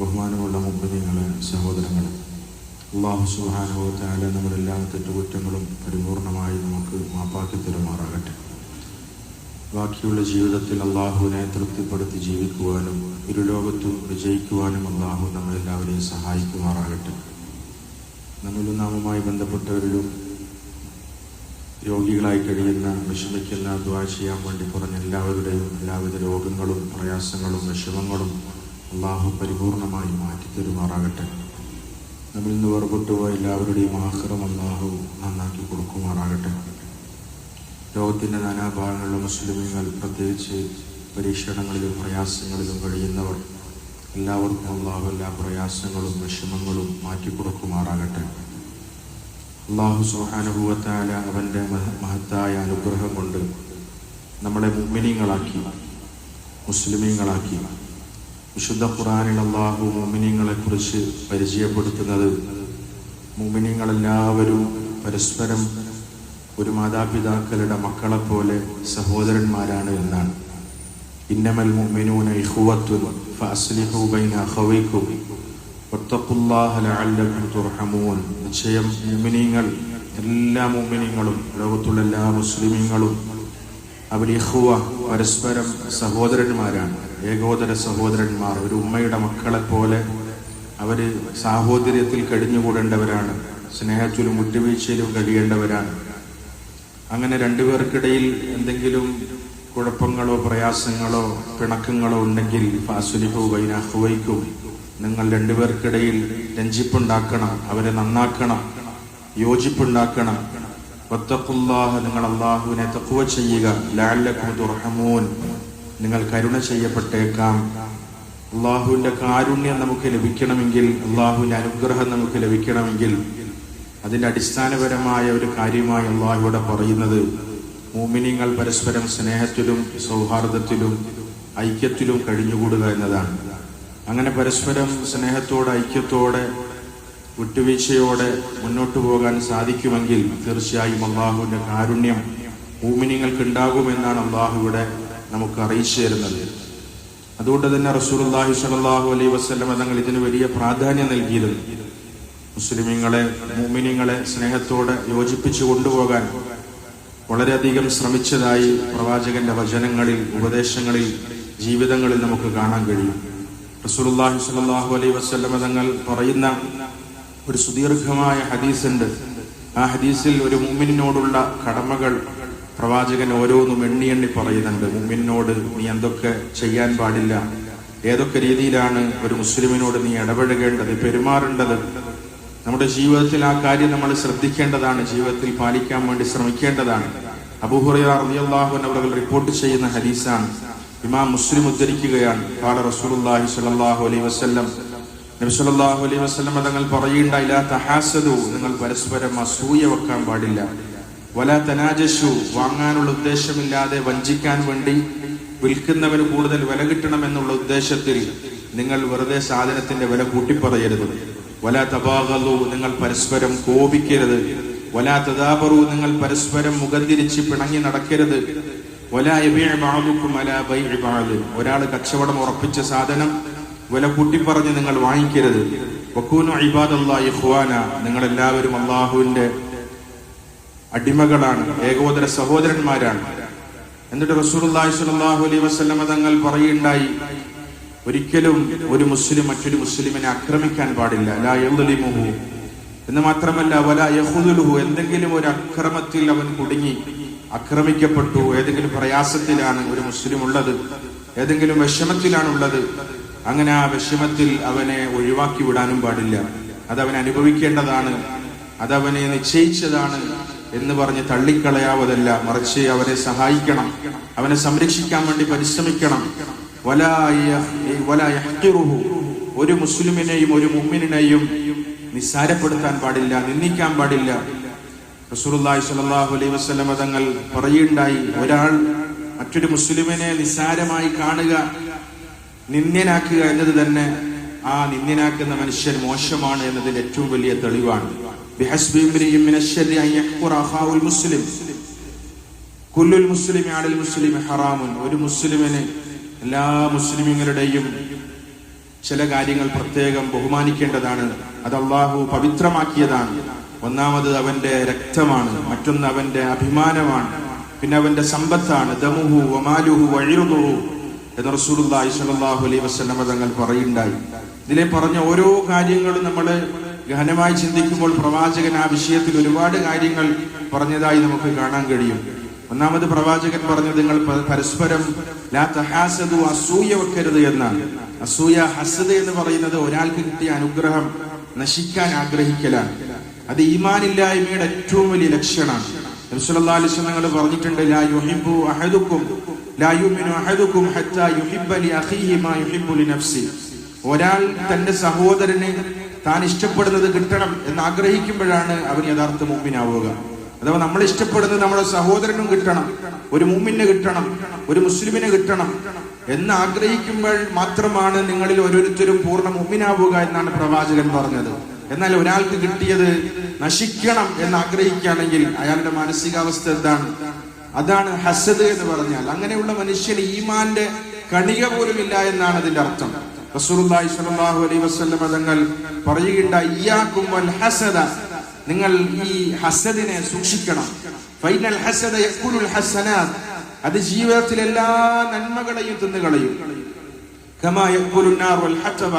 ബഹുമാനമുള്ള മുമ്പിനിങ്ങളെ സഹോദരങ്ങളെ അള്ളാഹു സുഹാനുഭവത്തായ നമ്മുടെ എല്ലാ തെറ്റുകുറ്റങ്ങളും പരിപൂർണമായി നമുക്ക് മാപ്പാക്കി തരുമാറാകട്ടെ. ബാക്കിയുള്ള ജീവിതത്തിൽ അള്ളാഹുവിനെ തൃപ്തിപ്പെടുത്തി ജീവിക്കുവാനും ഇരുലോകത്തും വിജയിക്കുവാനും അള്ളാഹു നമ്മളെല്ലാവരെയും സഹായിക്കുമാറാകട്ടെ. നമ്മളും നാമുമായി ബന്ധപ്പെട്ടവരിലും രോഗികളായി കഴിയുന്ന വിഷമിക്കുന്ന ദ്വാ ചെയ്യാൻ വേണ്ടി പറഞ്ഞ എല്ലാവരുടെയും എല്ലാവിധ രോഗങ്ങളും പ്രയാസങ്ങളും വിഷമങ്ങളും അള്ളാഹു പരിപൂർണമായി മാറ്റിത്തരുമാറാകട്ടെ നമ്മിൽ നിന്ന് വേർപെട്ടുപോയ എല്ലാവരുടെയും ആഹ്റം അള്ളാഹു നന്നാക്കി കൊടുക്കുമാറാകട്ടെ. ലോകത്തിന്റെ നാനാഭാഗങ്ങളിലും മുസ്ലിമുകൾ പ്രത്യേകിച്ച് പരീക്ഷണങ്ങളിലും പ്രയാസങ്ങളിലും കഴിയുന്നവർ എല്ലാവർക്കും അള്ളാഹു എല്ലാ പ്രയാസങ്ങളും വിഷമങ്ങളും മാറ്റിക്കൊടുക്കുമാറാകട്ടെ. അള്ളാഹു സുഹാനുഭവത്തായ അവന്റെ മഹ- മഹത്തായ അനുഗ്രഹം കൊണ്ട് നമ്മളെ മുമ്മിനിങ്ങളാക്കി മുസ്ലിമീങ്ങളാക്കി വിശുദ്ധ ഖുറാനിൽ അള്ളാഹു മോമിനിയങ്ങളെ കുറിച്ച് പരിചയപ്പെടുത്തുന്നത് മോമിനിയങ്ങളെല്ലാവരും പരസ്പരം ഒരു മാതാപിതാക്കളുടെ മക്കളെ പോലെ സഹോദരന്മാരാണ് എന്നാണ്. ഇന്നമൽ മുഅ്മിനൂന ഇഖ്വത്തുൻ ഫഅസ്ലിഹു ബൈന തുർഹമൂൻ. മുഅ്മിനീങ്ങൾ എല്ലാ മുഅ്മിനീങ്ങളും ലോകത്തുള്ള എല്ലാ മുസ്ലിമീങ്ങളും അവർ ഇഖ്വ പരസ്പരം സഹോദരന്മാരാണ്. ഏകോദര സഹോദരന്മാർ ഒരു ഉമ്മയുടെ മക്കളെ പോലെ അവർ സാഹോദര്യത്തിൽ കഴിഞ്ഞുകൂടേണ്ടവരാണ് സ്നേഹത്തിലും വിട്ടുവീഴ്ചയിലും കഴിയേണ്ടവരാണ്. അങ്ങനെ രണ്ടുപേർക്കിടയിൽ എന്തെങ്കിലും കുഴപ്പങ്ങളോ പ്രയാസങ്ങളോ പിണക്കങ്ങളോ ഉണ്ടെങ്കിൽ ഫാസുലിഹു വൈനാഹുവൈക്കും നിങ്ങൾ രണ്ടുപേർക്കിടയിൽ രഞ്ജിപ്പുണ്ടാക്കണം അവരെ നന്നാക്കണം യോജിപ്പുണ്ടാക്കണം. ഒത്തക്കുല്ലാഹ് നിങ്ങൾ അള്ളാഹുവിനെ തക്കുവ ചെയ്യുക ലാലക്കും തുറഹമൂൻ നിങ്ങൾ കരുണ ചെയ്യപ്പെട്ടേക്കാം. അള്ളാഹുവിന്റെ കാരുണ്യം നമുക്ക് ലഭിക്കണമെങ്കിൽ അള്ളാഹുവിന്റെ അനുഗ്രഹം നമുക്ക് ലഭിക്കണമെങ്കിൽ അതിന്റെ അടിസ്ഥാനപരമായ ഒരു കാര്യമായി അള്ളാഹുവിടെ പറയുന്നത് മൂമിനിങ്ങൾ പരസ്പരം സ്നേഹത്തിലും സൗഹാർദ്ദത്തിലും ഐക്യത്തിലും കഴിഞ്ഞുകൂടുക എന്നതാണ്. അങ്ങനെ പരസ്പരം സ്നേഹത്തോടെ ഐക്യത്തോടെ വിട്ടുവീഴ്ചയോടെ മുന്നോട്ട് പോകാൻ സാധിക്കുമെങ്കിൽ തീർച്ചയായും അള്ളാഹുവിന്റെ കാരുണ്യം മൂമിനിങ്ങൾക്ക് ഉണ്ടാകുമെന്നാണ് അള്ളാഹു ഇവിടെ നമുക്ക് അറിയിച്ചു തരുന്നത്. അതുകൊണ്ട് തന്നെ റസൂലുള്ളാഹി സലാഹു അലൈ വസല്ലം തങ്ങൾ ഇതിന് വലിയ പ്രാധാന്യം നൽകിയിരുന്നു മുസ്ലിമീങ്ങളെ മുമിനിങ്ങളെ സ്നേഹത്തോടെ യോജിപ്പിച്ചു കൊണ്ടുപോകാൻ വളരെയധികം ശ്രമിച്ചതായി പ്രവാചകന്റെ വചനങ്ങളിൽ ഉപദേശങ്ങളിൽ ജീവിതങ്ങളിൽ നമുക്ക് കാണാൻ കഴിയും. റസൂലുള്ളാഹി സലാഹു അലൈ വസല്ലം തങ്ങൾ പറയുന്ന ഒരു സുദീർഘമായ ഹദീസുണ്ട്. ആ ഹദീസിൽ ഒരു മുമ്മിനോടുള്ള കടമകൾ പ്രവാചകൻ ഓരോന്നും എണ്ണി എണ്ണി പറയുന്നുണ്ട് മുമ്മിനോട് നീ എന്തൊക്കെ ചെയ്യാൻ പാടില്ല? ഏതൊക്കെ രീതിയിലാണ് ഒരു മുസ്ലിമിനോട് നീ ഇടപഴകേണ്ടത് പെരുമാറേണ്ടത്? നമ്മുടെ ജീവിതത്തിൽ ആ കാര്യം നമ്മൾ ശ്രദ്ധിക്കേണ്ടതാണ് ജീവിതത്തിൽ പാലിക്കാൻ വേണ്ടി ശ്രമിക്കേണ്ടതാണ്. അബുഹുറിയാഹു അവർ റിപ്പോർട്ട് ചെയ്യുന്ന ഹദീസാണ്. ഇമാം മുസ്ലിം ഉദ്ധരിക്കുകയാണ് കാല റസൂലുള്ളാഹി സ്വല്ലല്ലാഹു അലൈഹി വസല്ലം. സല്ലല്ലാഹു അലൈഹി തങ്ങൾ പറയുണ്ടായില്ല തഹാസദു നിങ്ങൾ പരസ്പരം അസൂയ വെക്കാൻ പാടില്ല. വല തനാജശു വാങ്ങാനുള്ള ഉദ്ദേശമില്ലാതെ വഞ്ചിക്കാൻ വേണ്ടി വിൽക്കുന്നവന് കൂടുതൽ വില കിട്ടണം എന്നുള്ള ഉദ്ദേശത്തിൽ നിങ്ങൾ വെറുതെ സാധനത്തിന്റെ വില കൂട്ടിപ്പറയരുത്. വല തപാകലു നിങ്ങൾ പരസ്പരം കോപിക്കരുത്. വല തദാബറു നിങ്ങൾ പരസ്പരം മുഖം തിരിച്ച് പിണങ്ങി നടക്കരുത്. വല യബീഉ അല ബഅദ്. ഒരാൾ കച്ചവടം ഉറപ്പിച്ച സാധനം വില കൂട്ടിപ്പറഞ്ഞ് നിങ്ങൾ വാങ്ങിക്കരുത്. വക്കൂനു ഇബാദല്ലാഹി അള്ളാഹ് നിങ്ങൾ എല്ലാവരും അള്ളാഹുവിന്റെ അടിമകളാണ് ഏകോദര സഹോദരന്മാരാണ്. എന്നിട്ട് റസൂലുള്ളാഹി സ്വല്ലല്ലാഹു അലൈഹി തങ്ങൾ പറയുണ്ടായി ഒരിക്കലും ഒരു മുസ്ലിം മറ്റൊരു മുസ്ലിമിനെ ആക്രമിക്കാൻ പാടില്ല. ലാ എന്ന് മാത്രമല്ല വല യഹുദുലുഹു എന്തെങ്കിലും ഒരു അക്രമത്തിൽ അവൻ കുടുങ്ങി ആക്രമിക്കപ്പെട്ടു. ഏതെങ്കിലും പ്രയാസത്തിലാണ് ഒരു മുസ്ലിം ഉള്ളത്. ഏതെങ്കിലും വിഷമത്തിലാണ് ഉള്ളത്. അങ്ങനെ ആ വിഷമത്തിൽ അവനെ ഒഴിവാക്കി വിടാനും പാടില്ല. അതവൻ അനുഭവിക്കേണ്ടതാണ്. അതവനെ നിശ്ചയിച്ചതാണ്. എന്ന് പറഞ്ഞ് തള്ളിക്കളയാവതല്ല. മറിച്ച് അവരെ സഹായിക്കണം. അവനെ സംരക്ഷിക്കാൻ വേണ്ടി പരിശ്രമിക്കണം. ഒരു മുസ്ലിമിനെയും ഒരു മുമ്മിനെയും നിസ്സാരപ്പെടുത്താൻ പാടില്ല നിന്ദിക്കാൻ പാടില്ല. റസൂലുള്ളാഹി സ്വല്ലല്ലാഹു അലൈഹി വസല്ലം തങ്ങൾ പറയുണ്ടായി ഒരാൾ മറ്റൊരു മുസ്ലിമിനെ നിസ്സാരമായി കാണുക നിന്ദ്യനാക്കുക എന്നത് തന്നെ ആ നിന്ദ്യനാക്കുന്ന മനുഷ്യൻ മോശമാണ് എന്നതിന്റെ ഏറ്റവും വലിയ തെളിവാണ്. ബിഹസ്ബി من الشر ان يحقر اخاه المسلم. كل المسلم على المسلم حرام. ഒരു മുസ്ലിമിന് എല്ലാ മുസ്ലിമുകളുടെയും ചില കാര്യങ്ങൾ പ്രത്യേകം ബഹുമാനിക്കേണ്ടതാണ്. അത് അള്ളാഹു പവിത്രമാക്കിയതാണ്. ഒന്നാമത് അവന്റെ രക്തമാണ്. മറ്റൊന്ന് അവന്റെ അഭിമാനമാണ്. പിന്നെ അവന്റെ സമ്പത്താണ്. ദമുഹു വമാലുഹു വഴിറുഹു എന്ന് റസൂലുള്ളാഹി സ്വല്ലല്ലാഹു അലൈഹി വസല്ലം തങ്ങൾ പറയുണ്ടായി. ഇതിലെ പറഞ്ഞ ഓരോ കാര്യങ്ങളും നമ്മൾ ഗഹനമായി ചിന്തിക്കുമ്പോൾ പ്രവാചകൻ ആ വിഷയത്തിൽ ഒരുപാട് കാര്യങ്ങൾ പറഞ്ഞതായി നമുക്ക് കാണാൻ കഴിയും. ഒന്നാമത് പ്രവാചകൻ പറഞ്ഞത് നിങ്ങൾ പരസ്പരം ലാ അസൂയ വെക്കരുത് എന്നാണ്. അസൂയ ഹസദ് എന്ന് പറയുന്നത് ഒരാൾക്ക് കിട്ടിയ അനുഗ്രഹം നശിക്കാൻ ആഗ്രഹിക്കലാണ്. അത് ഈമാനില്ലായ്മയുടെ ഏറ്റവും വലിയ ലക്ഷണമാണ്. നബിസ്വല്ലാ അലിസ്വലം ഞങ്ങൾ പറഞ്ഞിട്ടുണ്ട് ലാ യുഹിബ്ബു അഹദുക്കും ലാ യുമിനു അഹദുക്കും ഹത്താ യുഹിബ്ബ ലി അഖീഹി മാ യുഹിബ്ബു ലി നഫ്സി ഒരാൾ തന്റെ സഹോദരന് താൻ ഇഷ്ടപ്പെടുന്നത് കിട്ടണം എന്ന് ആഗ്രഹിക്കുമ്പോഴാണ് അവൻ യഥാർത്ഥ മുമ്പിനാവുക അഥവാ നമ്മൾ ഇഷ്ടപ്പെടുന്നത് നമ്മുടെ സഹോദരനും കിട്ടണം ഒരു മൂമ്മിന് കിട്ടണം ഒരു മുസ്ലിമിന് കിട്ടണം എന്ന് ആഗ്രഹിക്കുമ്പോൾ മാത്രമാണ് നിങ്ങളിൽ ഓരോരുത്തരും പൂർണ മുമ്മിനാവുക എന്നാണ് പ്രവാചകൻ പറഞ്ഞത്. എന്നാൽ ഒരാൾക്ക് കിട്ടിയത് നശിക്കണം എന്ന് ആഗ്രഹിക്കുകയാണെങ്കിൽ അയാളുടെ മാനസികാവസ്ഥ എന്താണ്? അതാണ് ഹസദ് എന്ന് പറഞ്ഞാൽ അങ്ങനെയുള്ള മനുഷ്യന് ഈമാന്റെ കണിക പോലും ഇല്ല എന്നാണ് അതിന്റെ അർത്ഥം. റസൂലുള്ളാഹി സ്വല്ലല്ലാഹു അലൈഹി വസല്ലം തങ്ങൾ പറയുകയുണ്ടായി ഇയ്യാക്കും വൽ ഹസദ. നിങ്ങൾ ഈ ഹസദിനെ സൂക്ഷിക്കണം. ഫൈനൽ ഹസദ യക്കുലുൽ ഹസനാത്ത് അത് ജീവിതത്തിൽ എല്ലാ നന്മകളെയും തിന്നുകളയും. കമാ യക്കുലുൻ നാർ വൽ ഹതബ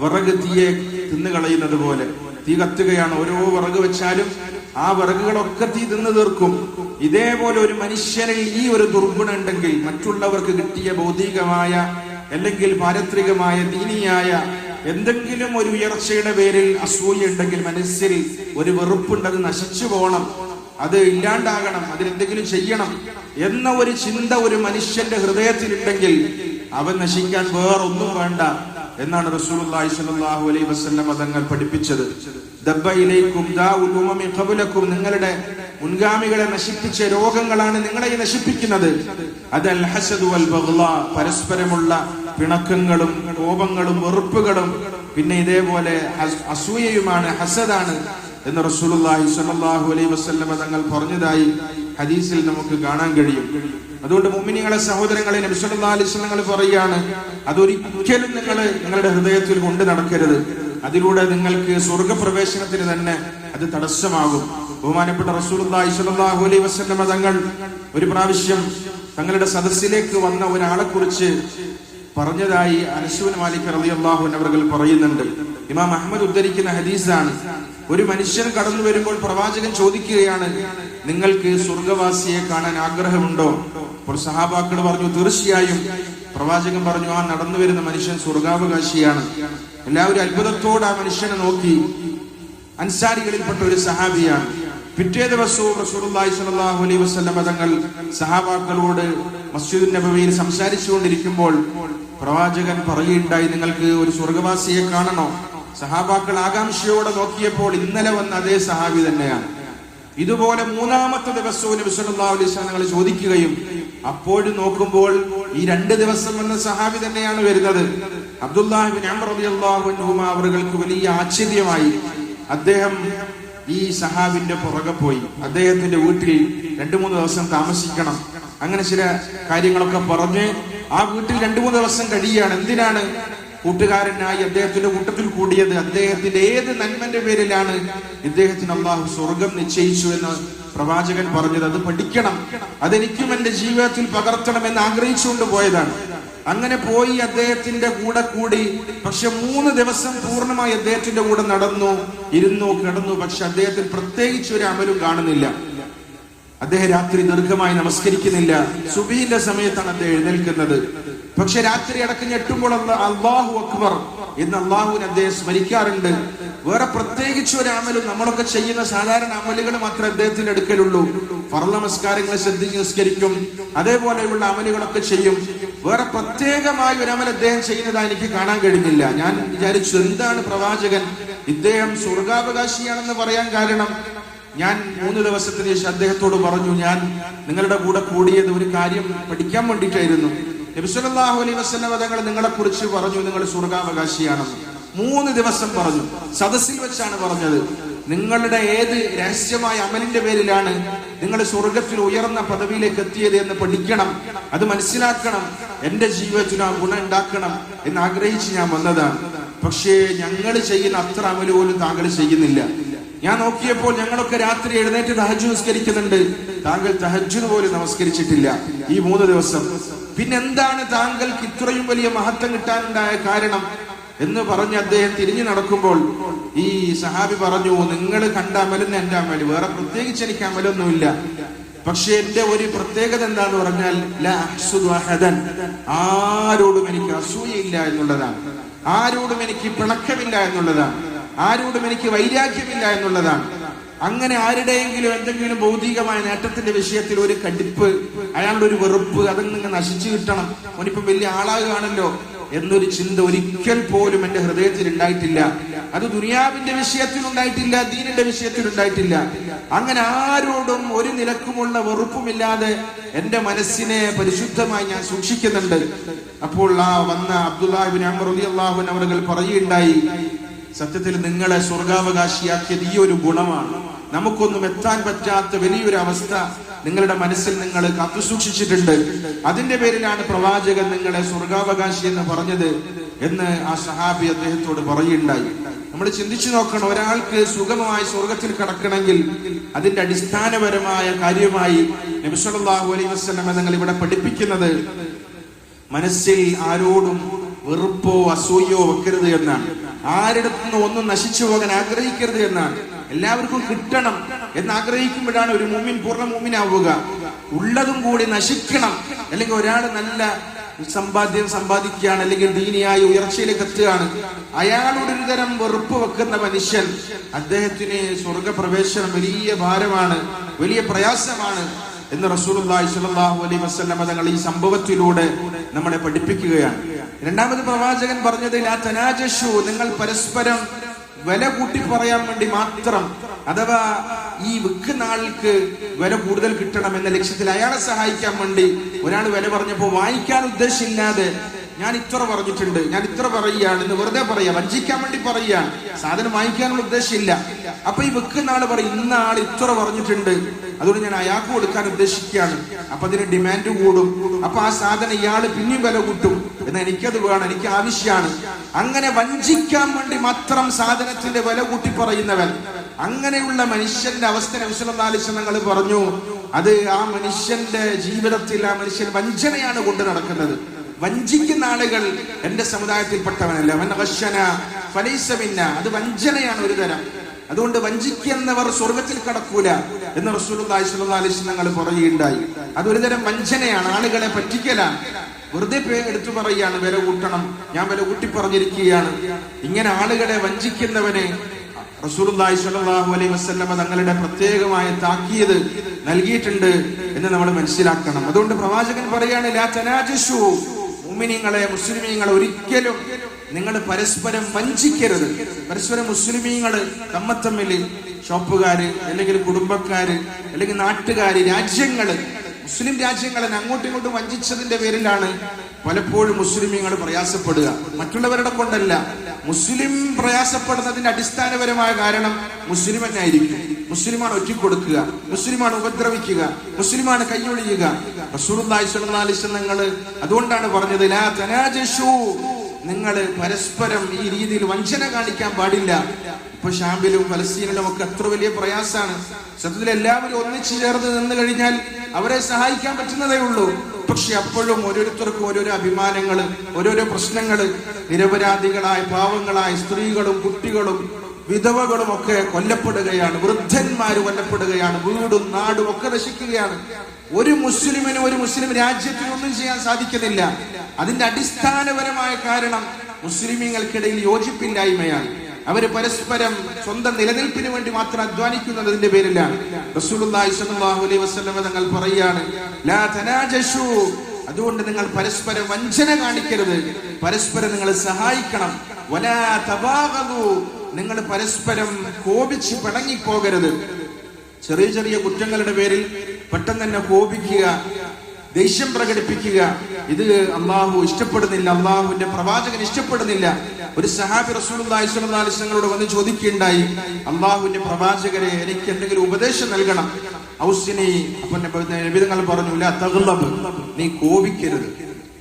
വിറക് തീയെ തിന്നുകളയുന്നത് പോലെ. തീ കത്തുകയാണ് ഓരോ വിറക് വെച്ചാലും ആ വിറകുകളൊക്കെ തീ തിന്നു തീർക്കും. ഇതേപോലെ ഒരു മനുഷ്യനിൽ ഈ ഒരു ദുർഗുണം മറ്റുള്ളവർക്ക് കിട്ടിയ ഭൗതികമായ അല്ലെങ്കിൽ പാരത്രികമായ ദീനിയായ എന്തെങ്കിലും ഒരു ഉയർച്ചയുടെ പേരിൽ അസൂയ ഉണ്ടെങ്കിൽ മനസ്സിൽ ഒരു വെറുപ്പുണ്ട് അത് നശിച്ചു പോകണം. അത് ഇല്ലാണ്ടാകണം അതിനെന്തെങ്കിലും ചെയ്യണം എന്ന ഒരു ചിന്ത ഒരു മനുഷ്യന്റെ ഹൃദയത്തിലുണ്ടെങ്കിൽ അവൻ നശിക്കാൻ വേറൊന്നും വേണ്ട എന്നാണ് റസൂലുള്ളാഹി സ്വല്ലല്ലാഹു അലൈഹി വസല്ലം തങ്ങൾ പഠിപ്പിച്ചത്. ദബ്ബയിലേക്കും നിങ്ങളുടെ മുൻഗാമികളെ നശിപ്പിച്ച രോഗങ്ങളാണ് നിങ്ങളെ നശിപ്പിക്കുന്നത്. അത് അൽ ഹസദ് വൽ ബഗ്ള പരസ്പരമുള്ള പിണക്കങ്ങളും കോപങ്ങളും വെറുപ്പുകളും പിന്നെ ഇതേപോലെ അസൂയയുമാണ് ഹസദാണ് എന്ന് റസൂലുള്ളാഹി സ്വല്ലല്ലാഹു അലൈഹി വസല്ലം തങ്ങൾ പറഞ്ഞതായി ഹദീസിൽ നമുക്ക് കാണാൻ കഴിയും. അതുകൊണ്ട് മുഅ്മിനീങ്ങളെ സഹോദരങ്ങളെ നബി സല്ലല്ലാഹു അലൈഹി വസല്ലം പറയുകയാണ് അതൊരിക്കലും നിങ്ങൾ നിങ്ങളുടെ ഹൃദയത്തിൽ കൊണ്ട് നടക്കരുത്. അതിലൂടെ നിങ്ങൾക്ക് സ്വർഗപ്രവേശനത്തിന് തന്നെ അത് തടസ്സമാകും. ബഹുമാനപ്പെട്ട റസൂലുള്ളാഹി സ്വല്ലല്ലാഹു അലൈഹി വസല്ലം തങ്ങൾ ഒരു പ്രാവശ്യം തങ്ങളുടെ സദസ്സിലേക്ക് വന്ന ഒരാളെ കുറിച്ച് പറഞ്ഞതായി അനശൂൻ മാലിക് റളിയല്ലാഹു അള്ളാഹു പറയുന്നുണ്ട്. ഇമാം അഹമ്മദ് ഉദ്ധരിക്കുന്ന ഹദീസാണ് ഒരു മനുഷ്യൻ കടന്നു വരുമ്പോൾ പ്രവാചകൻ ചോദിക്കുകയാണ് നിങ്ങൾക്ക് സ്വർഗവാസിയെ കാണാൻ ആഗ്രഹമുണ്ടോ? അപ്പോൾ സഹാബാക്കൾ പറഞ്ഞു തീർച്ചയായും. പ്രവാചകൻ പറഞ്ഞു ആ നടന്നു വരുന്ന മനുഷ്യൻ സ്വർഗാവകാശിയാണ്. എല്ലാവരും അത്ഭുതത്തോടെ ആ മനുഷ്യനെ നോക്കി. അൻസാരികളിൽപ്പെട്ട ഒരു സഹാബിയാണ്. പിറ്റേ ദിവസവും സ്വല്ലല്ലാഹു അലൈഹി വസല്ലം തങ്ങൾ സഹാബാക്കളോട് മസ്ജിദ് നബവിയിൽ സംസാരിച്ചുകൊണ്ടിരിക്കുമ്പോൾ പ്രവാചകൻ പറയുകയുണ്ടായി നിങ്ങൾക്ക് ഒരു സ്വർഗവാസിയെ കാണണോ? സഹാബാക്കൾ ആകാംക്ഷയോടെ നോക്കിയപ്പോൾ ഇന്നലെ വന്ന അതേ സഹാബി തന്നെയാണ്. ഇതുപോലെ മൂന്നാമത്തെ ദിവസവും നബി അലൈഹി വസല്ലം ചോദിക്കുകയും അപ്പോഴും നോക്കുമ്പോൾ ഈ രണ്ട് ദിവസം വന്ന സഹാബി തന്നെയാണ് വരുന്നത്. അബ്ദുല്ലാഹിബിൻ റളിയല്ലാഹു അവർക്ക് വലിയ ആശ്ചര്യമായി. അദ്ദേഹം ഈ സഹാബിന്റെ പുറകെ പോയി. അദ്ദേഹത്തിന്റെ വീട്ടിൽ രണ്ടു മൂന്ന് ദിവസം താമസിക്കണം. അങ്ങനെ ചില കാര്യങ്ങളൊക്കെ പറഞ്ഞ് ആ വീട്ടിൽ രണ്ടു മൂന്ന് ദിവസം കഴിയുകയാണ്. എന്തിനാണ് കൂട്ടുകാരനായി അദ്ദേഹത്തിന്റെ കൂട്ടത്തിൽ കൂടിയത്? അദ്ദേഹത്തിന്റെ ഏത് നന്മന്റെ പേരിലാണ് ഇദ്ദേഹത്തിന് അള്ളാഹു സ്വർഗം നിശ്ചയിച്ചു എന്ന് പ്രവാചകൻ പറഞ്ഞത്? അത് പഠിക്കണം. അതെനിക്കും എന്റെ ജീവിതത്തിൽ പകർത്തണം എന്ന് ആഗ്രഹിച്ചുകൊണ്ട് പോയതാണ്. അങ്ങനെ പോയി അദ്ദേഹത്തിന്റെ കൂടെ കൂടി. പക്ഷെ മൂന്ന് ദിവസം പൂർണമായി അദ്ദേഹത്തിന്റെ കൂടെ നടന്നു ഇരുന്നു കിടന്നു. പക്ഷെ അദ്ദേഹത്തിൽ പ്രത്യേകിച്ച് ഒരു അമലും കാണുന്നില്ല. അദ്ദേഹം രാത്രി ദീർഘമായി നമസ്കരിക്കുന്നില്ല. സുബീന്റെ സമയത്താണ് അദ്ദേഹം എഴുന്നേൽക്കുന്നത്. പക്ഷെ രാത്രി അടക്കം ഞെട്ടുമ്പോൾ അള്ളാഹു അക്ബർ എന്ന് അള്ളാഹുവിനെ അദ്ദേഹം സ്മരിക്കാറുണ്ട്. വേറെ പ്രത്യേകിച്ച് ഒരു അമലും നമ്മളൊക്കെ ചെയ്യുന്ന സാധാരണ അമലുകൾ മാത്രമേ അദ്ദേഹത്തിന് എടുക്കലുള്ളൂ ഫറ നമസ്കാരങ്ങളെ ശ്രദ്ധിച്ച് നിസ്കരിക്കും. അതേപോലെയുള്ള അമലുകളൊക്കെ ചെയ്യും. വേറെ പ്രത്യേകമായ ഒരു അമൽ അദ്ദേഹം ചെയ്യുന്നതായി എനിക്ക് കാണാൻ കഴിഞ്ഞില്ല. ഞാൻ വിചാരിച്ചു എന്താണ് പ്രവാചകൻ? ഇദ്ദേഹം സ്വർഗാവകാശിയാണെന്ന് പറയാൻ കാരണം ഞാൻ മൂന്ന് ദിവസത്തിന് ശേഷം അദ്ദേഹത്തോട് പറഞ്ഞു ഞാൻ നിങ്ങളുടെ കൂടെ കൂടിയത് ഒരു കാര്യം പഠിക്കാൻ വേണ്ടിയിട്ടായിരുന്നു. നബിസ്വല്ലാഹു അലൈ വസ്ലം തങ്ങൾ നിങ്ങളെ കുറിച്ച് പറഞ്ഞു നിങ്ങൾ സ്വർഗാവകാശിയാണെന്ന്. മൂന്ന് ദിവസം പറഞ്ഞു. സദസ്സിൽ വെച്ചാണ് പറഞ്ഞത്. നിങ്ങളുടെ ഏത് രഹസ്യമായ അമലിന്റെ പേരിലാണ് നിങ്ങൾ സ്വർഗത്തിൽ ഉയർന്ന പദവിയിലേക്ക് എത്തിയത് എന്ന് പഠിക്കണം. അത് മനസ്സിലാക്കണം. എന്റെ ജീവിതത്തിന് ആ ഗുണം ഉണ്ടാക്കണം എന്ന് ആഗ്രഹിച്ച് ഞാൻ വന്നതാണ്. പക്ഷേ ഞങ്ങൾ ചെയ്യുന്ന അത്ര അമൽ പോലും താങ്കൾ ചെയ്യുന്നില്ല. ഞാൻ നോക്കിയപ്പോൾ ഞങ്ങളൊക്കെ രാത്രി എഴുന്നേറ്റ് തഹജ് നമസ്കരിക്കുന്നുണ്ട് താങ്കൾ തഹജുന് പോലും നമസ്കരിച്ചിട്ടില്ല ഈ മൂന്ന് ദിവസം. പിന്നെന്താണ് താങ്കൾക്ക് ഇത്രയും വലിയ മഹത്വം കിട്ടാനുണ്ടായ കാരണം? എന്ന് പറഞ്ഞ് അദ്ദേഹം തിരിഞ്ഞു നടക്കുമ്പോൾ ഈ സഹാബി പറഞ്ഞു നിങ്ങൾ കണ്ട അമലെന്ന് എന്റെ അമൽ. വേറെ പ്രത്യേകിച്ച് എനിക്ക് അമലൊന്നുമില്ല. പക്ഷെ എന്റെ ഒരു പ്രത്യേകത എന്താന്ന് പറഞ്ഞാൽ. ആരോടും എനിക്ക് അസൂയയില്ല എന്നുള്ളതാണ്. ആരോടും എനിക്ക് പിണക്കമില്ല എന്നുള്ളതാണ്. ആരോടും എനിക്ക് വൈരാഗ്യമില്ല എന്നുള്ളതാണ്. അങ്ങനെ ആരുടെയെങ്കിലും എന്തെങ്കിലും ഭൗതികമായ നേട്ടത്തിന്റെ വിഷയത്തിൽ ഒരു കടിപ്പ് അയാളുടെ ഒരു വെറുപ്പ് അതങ്ങ് നശിച്ചു കിട്ടണം. അവനിപ്പം വലിയ ആളാകുകയാണല്ലോ എന്നൊരു ചിന്ത ഒരിക്കൽ പോലും എന്റെ ഹൃദയത്തിൽ ഉണ്ടായിട്ടില്ല. അത് ദുനിയാവിന്റെ വിഷയത്തിൽ ഉണ്ടായിട്ടില്ല ദീനിന്റെ വിഷയത്തിൽ ഉണ്ടായിട്ടില്ല. അങ്ങനെ ആരോടും ഒരു നിലക്കുമുള്ള വെറുപ്പുമില്ലാതെ എന്റെ മനസ്സിനെ പരിശുദ്ധമായി ഞാൻ സൂക്ഷിക്കുന്നുണ്ട്. അപ്പോൾ ആ വന്ന അബ്ദുല്ലാഹിബിൻ അമർ അള്ളാഹുൻ അവർ പറയുകയുണ്ടായി സത്യത്തിൽ നിങ്ങളെ സ്വർഗാവകാശിയാക്കിയത് ഈ ഒരു ഗുണമാണ്. നമുക്കൊന്നും എത്താൻ പറ്റാത്ത വലിയൊരു അവസ്ഥ നിങ്ങളുടെ മനസ്സിൽ നിങ്ങൾ കാത്തുസൂക്ഷിച്ചിട്ടുണ്ട് അതിന്റെ പേരിലാണ് പ്രവാചകൻ നിങ്ങളെ സ്വർഗാവകാശി എന്ന് പറഞ്ഞത് എന്ന് ആ സഹാബി അദ്ദേഹത്തോട് പറയുണ്ടായി നമ്മൾ ചിന്തിച്ചു നോക്കണം ഒരാൾക്ക് സുഗമമായി സ്വർഗത്തിൽ കടക്കണമെങ്കിൽ അതിന്റെ അടിസ്ഥാനപരമായ കാര്യമായി നബിസ്വല്ലാഹു അലൈഹി വസ്ലം നിങ്ങൾ ഇവിടെ പഠിപ്പിക്കുന്നത് മനസ്സിൽ ആരോടും വെറുപ്പോ അസൂയോ വെക്കരുത് എന്നാണ്. ആരിടത്തുനിന്ന് ഒന്നും നശിച്ചു പോകാൻ ആഗ്രഹിക്കരുത് എന്നാണ്. എല്ലാവർക്കും കിട്ടണം എന്ന് ആഗ്രഹിക്കുമ്പോഴാണ് ഒരു മുമ്മിൻ പൂർണ മുമ്മിനാവുക ഉള്ളതും കൂടി നശിക്കണം. അല്ലെങ്കിൽ ഒരാൾ നല്ല സമ്പാദ്യം സമ്പാദിക്കുകയാണ് അല്ലെങ്കിൽ ദീനിയായി ഉയർച്ചയിലേക്ക് എത്തുകയാണ്. അയാളോട് ഒരു തരം വെറുപ്പ് വെക്കുന്ന മനുഷ്യൻ അദ്ദേഹത്തിന് സ്വർഗപ്രവേശനം വലിയ ഭാരമാണ് വലിയ പ്രയാസമാണ് എന്ന് റസൂൽ അലൈഹി വസല്ലം തങ്ങൾ ഈ സംഭവത്തിലൂടെ നമ്മളെ പഠിപ്പിക്കുകയാണ്. രണ്ടാമത് പ്രവാചകൻ പറഞ്ഞത് തനാജഷു നിങ്ങൾ പരസ്പരം വില കൂട്ടി പറയാൻ വേണ്ടി മാത്രം അഥവാ ഈ വിൽക്കുന്ന ആൾക്ക് വില കൂടുതൽ കിട്ടണം എന്ന ലക്ഷ്യത്തിൽ അയാളെ സഹായിക്കാൻ വേണ്ടി ഒരാൾ വില പറഞ്ഞപ്പോൾ വാങ്ങിക്കാൻ ഉദ്ദേശമില്ലാതെ ഞാൻ ഇത്ര പറഞ്ഞിട്ടുണ്ട് ഞാൻ ഇത്ര പറയുകയാണ് എന്ന് വെറുതെ പറയാ വഞ്ചിക്കാൻ വേണ്ടി പറയുകയാണ് സാധനം വാങ്ങിക്കാനുള്ള ഉദ്ദേശമില്ല. അപ്പൊ ഈ വെക്കുന്ന ആൾ പറയും ഇന്ന ആൾ ഇത്ര പറഞ്ഞിട്ടുണ്ട് അതുകൊണ്ട് ഞാൻ അയാൾക്ക് കൊടുക്കാൻ ഉദ്ദേശിക്കുകയാണ്. അപ്പൊ അതിന് ഡിമാൻഡ് കൂടും. അപ്പൊ ആ സാധനം ഇയാൾ പിന്നെയും വില കൂട്ടും. എന്നാൽ എനിക്കത് വേണം എനിക്ക് ആവശ്യമാണ് അങ്ങനെ വഞ്ചിക്കാൻ വേണ്ടി മാത്രം സാധനത്തിന്റെ വില കൂട്ടി പറയുന്നവൻ. അങ്ങനെയുള്ള മനുഷ്യന്റെ അവസ്ഥ നൗസലാലിസങ്ങൾ പറഞ്ഞു അത് ആ മനുഷ്യന്റെ ജീവിതത്തിൽ ആ മനുഷ്യൻ വഞ്ചനയാണ് കൊണ്ട് നടക്കുന്നത്. വഞ്ചിക്കുന്ന ആളുകൾ എന്റെ സമുദായത്തിൽപ്പെട്ടവനല്ല. ഫലൈസമിന്ന അത് വഞ്ചനയാണ് ഒരു തരം. അതുകൊണ്ട് വഞ്ചിക്കുന്നവർ സ്വർഗത്തിൽ കടക്കൂല എന്ന് റസൂലുള്ളാഹി സ്വലം അലൈഹി ഞങ്ങൾ പറയുകയുണ്ടായി. അതൊരു തരം വഞ്ചനയാണ്. ആളുകളെ പറ്റിക്കലാണ് വെറുതെ എടുത്തു പറയുകയാണ് വില കൂട്ടണം. ഞാൻ വില കൂട്ടി പറഞ്ഞിരിക്കുകയാണ്. ഇങ്ങനെ ആളുകളെ വഞ്ചിക്കുന്നവനെ റസൂലുള്ളാഹി സ്വല്ലല്ലാഹു അലൈഹി വസല്ലമ തങ്ങളുടെ പ്രത്യേകമായ താക്കീത് നൽകിയിട്ടുണ്ട് എന്ന് നമ്മൾ മനസ്സിലാക്കണം. അതുകൊണ്ട് പ്രവാചകൻ പറയാണ് മുഅ്മിനീങ്ങളെ മുസ്ലിമീങ്ങളെ ഒരിക്കലും നിങ്ങൾ പരസ്പരം വഞ്ചിക്കരുത്. പരസ്പരം മുസ്ലിമീങ്ങൾ തമ്മത്തമ്മിൽ ഷോപ്പുകാര് അല്ലെങ്കിൽ കുടുംബക്കാര് അല്ലെങ്കിൽ നാട്ടുകാര് രാജ്യങ്ങൾ മുസ്ലിം രാജ്യങ്ങളെ അങ്ങോട്ടും ഇങ്ങോട്ടും വഞ്ചിച്ചതിന്റെ പേരിലാണ് പലപ്പോഴും മുസ്ലിമീങ്ങൾ പ്രയാസപ്പെടുക. മറ്റുള്ളവരുടെ കൊണ്ടല്ല. മുസ്ലിം പ്രയാസപ്പെടുന്നതിന്റെ അടിസ്ഥാനപരമായ കാരണം മുസ്ലിം തന്നെ ആയിരിക്കും മുസ്ലിമാണ് ഒറ്റിക്കൊടുക്കുക. മുസ്ലിമാണ് ഉപദ്രവിക്കുക. മുസ്ലിമാണ് കൈയൊഴിയുക. അതുകൊണ്ടാണ് പറഞ്ഞത് നിങ്ങൾ പരസ്പരം ഈ രീതിയിൽ വഞ്ചന കാണിക്കാൻ പാടില്ല. ഇപ്പൊ ഷാമ്പിലും ഫലസ്തീനിലും ഒക്കെ അത്ര വലിയ പ്രയാസാണ്. സത്യത്തിൽ എല്ലാവരും ഒന്നിച്ചു ചേർന്ന് നിന്ന് കഴിഞ്ഞാൽ അവരെ സഹായിക്കാൻ പറ്റുന്നതേ ഉള്ളൂ. പക്ഷെ അപ്പോഴും ഓരോരുത്തർക്കും ഓരോരോ അഭിമാനങ്ങൾ ഓരോരോ പ്രശ്നങ്ങൾ നിരപരാധികളായ പാവങ്ങളായ സ്ത്രീകളും കുട്ടികളും വിധവകളും ഒക്കെ കൊല്ലപ്പെടുകയാണ്. വൃദ്ധന്മാർ കൊല്ലപ്പെടുകയാണ്. വീടും നാടും ഒക്കെ നശിക്കുകയാണ്. ഒരു മുസ്ലിമിനും ഒരു മുസ്ലിം രാജ്യത്തിനും ഒന്നും ചെയ്യാൻ സാധിക്കുന്നില്ല. അതിന്റെ അടിസ്ഥാനപരമായ കാരണം മുസ്ലിമീങ്ങൾക്കിടയിൽ യോജിപ്പില്ലായ്മയാണ്. അവർ പരസ്പരം സ്വന്തം നിലനിൽപ്പിന് വേണ്ടി മാത്രം അധ്വാനിക്കുന്നതിന്റെ പേരിലാണ് റസൂലുള്ളാഹി അലൈഹി വസല്ലം തങ്ങൾ പറയാണ് ലാ തനാജഷു. അതുകൊണ്ട് നിങ്ങൾ പരസ്പരം വഞ്ചന കാണിക്കരുത്. പരസ്പരം നിങ്ങൾ സഹായിക്കണം. വലാ നിങ്ങൾ പരസ്പരം കോപിച്ച് പിണങ്ങിപ്പോകരുത്. ചെറിയ ചെറിയ കുറ്റങ്ങളുടെ പേരിൽ പെട്ടെന്ന് തന്നെ കോപിക്കുക ദേഷ്യം പ്രകടിപ്പിക്കുക. ഇത് അള്ളാഹു ഇഷ്ടപ്പെടുന്നില്ല. അള്ളാഹുവിന്റെ പ്രവാചകൻ ഇഷ്ടപ്പെടുന്നില്ല. ഒരു സഹാബി റസൂലുള്ളാഹിസ്വലങ്ങളോട് വന്ന് ചോദിക്കുകയുണ്ടായി അള്ളാഹുവിന്റെ പ്രവാചകരെ എനിക്ക് എന്തെങ്കിലും ഉപദേശം നൽകണം. ഔസിനെ അപ്പൊ നബിതങ്ങൾ പറഞ്ഞു "ലാ നീ കോപിക്കരുത്.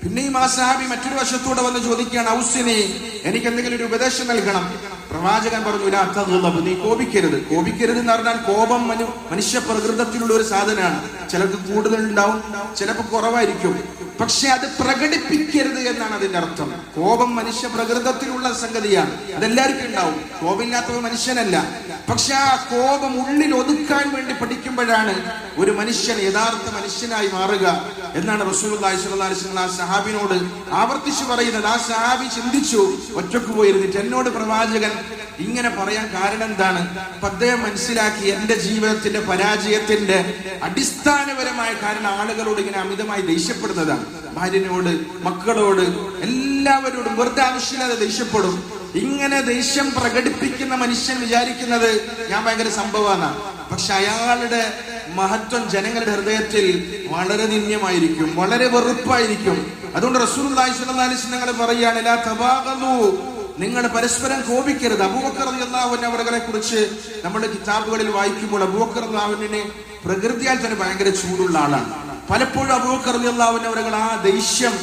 പിന്നെയും ആ സഹാബി മറ്റൊരു വശത്തൂടെ വന്ന് ചോദിക്കുകയാണ് ഔസിനെ എനിക്ക് എന്തെങ്കിലും ഒരു ഉപദേശം നൽകണം. പ്രവാചകൻ പറഞ്ഞു "ലാ തഗ്ളബ്." നീ കോപിക്കരുത്. കോപിക്കരുത് എന്ന് പറഞ്ഞാൽ കോപം മനു മനുഷ്യ പ്രകൃതത്തിലുള്ള ഒരു സാധനമാണ്. ചിലർക്ക് കൂടുതൽ ഉണ്ടാവും ചിലപ്പോൾ കുറവായിരിക്കും. പക്ഷെ അത് പ്രകടിപ്പിക്കരുത് എന്നാണ് അതിന്റെ അർത്ഥം. കോപം മനുഷ്യ പ്രകൃതത്തിലുള്ള സംഗതിയാണ്. അതെല്ലാവർക്കും ഉണ്ടാവും. കോപമില്ലാത്തവ മനുഷ്യനല്ല. പക്ഷെ ആ കോപം ഉള്ളിൽ ഒതുക്കാൻ വേണ്ടി പഠിക്കുമ്പോഴാണ് ഒരു മനുഷ്യൻ യഥാർത്ഥ മനുഷ്യനായി മാറുക. എന്നാണ് വസല്ലം ആ സഹാബിനോട് ആവർത്തിച്ചു പറയുന്നത്. ആ സഹാബി ചിന്തിച്ചു ഒറ്റയ്ക്ക് പോയിരുന്നിട്ട് എന്നോട് പ്രവാചകൻ ഇങ്ങനെ പറയാൻ കാരണം എന്താണ്? അദ്ദേഹം മനസ്സിലാക്കി എന്റെ ജീവിതത്തിന്റെ പരാജയത്തിന്റെ അടിസ്ഥാനപരമായ കാരണം ആളുകളോട് ഇങ്ങനെ അമിതമായി ദേഷ്യപ്പെടുന്നതാണ്. ഭാര്യനോട് മക്കളോട് എല്ലാവരോടും വെറുതെ ആവശ്യമില്ലാതെ ദേഷ്യപ്പെടും. ഇങ്ങനെ ദേഷ്യം പ്രകടിപ്പിക്കുന്ന മനുഷ്യൻ വിചാരിക്കുന്നത് ഞാൻ ഭയങ്കര സംഭവമാണ്. പക്ഷെ അയാളുടെ മഹത്വം ജനങ്ങളുടെ ഹൃദയത്തിൽ വളരെ നിന്ദ്യമായിരിക്കും വളരെ വെറുപ്പായിരിക്കും. അതുകൊണ്ട് റസൂൽ പറയുകയാണ് എല്ലാ തബാഗലൂ." നിങ്ങൾ പരസ്പരം കോപിക്കരുത്. അബൂബക്കർ അള്ളാഹുവിനെ അവരെ കുറിച്ച് നമ്മുടെ കിതാബുകളിൽ വായിക്കുമ്പോൾ അബൂബക്കർ അള്ളാഹുവിനെ പ്രകൃതിയാൽ തന്നെ ഭയങ്കര ചൂടുള്ള ആളാണ്. പലപ്പോഴും അബൂബക്കർ അള്ളാഹുവിനെ അവരുകൾ ആ ദേഷ്യം